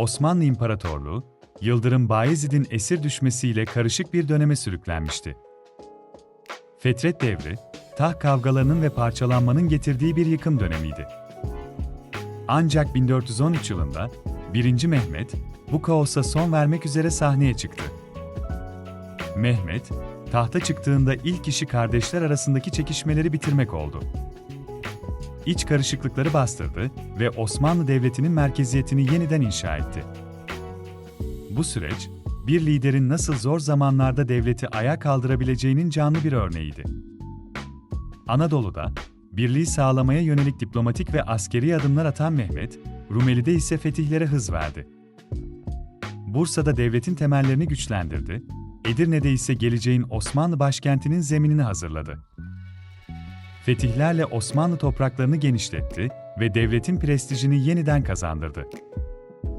Osmanlı İmparatorluğu, Yıldırım Bayezid'in esir düşmesiyle karışık bir döneme sürüklenmişti. Fetret devri, taht kavgalarının ve parçalanmanın getirdiği bir yıkım dönemiydi. Ancak 1413 yılında 1. Mehmet bu kaosa son vermek üzere sahneye çıktı. Mehmet, tahta çıktığında ilk işi kardeşler arasındaki çekişmeleri bitirmek oldu. İç karışıklıkları bastırdı ve Osmanlı Devleti'nin merkeziyetini yeniden inşa etti. Bu süreç, bir liderin nasıl zor zamanlarda devleti ayağa kaldırabileceğinin canlı bir örneğiydi. Anadolu'da, birliği sağlamaya yönelik diplomatik ve askeri adımlar atan Mehmet, Rumeli'de ise fetihlere hız verdi. Bursa'da devletin temellerini güçlendirdi, Edirne'de ise geleceğin Osmanlı başkentinin zeminini hazırladı. Fetihlerle Osmanlı topraklarını genişletti ve devletin prestijini yeniden kazandırdı.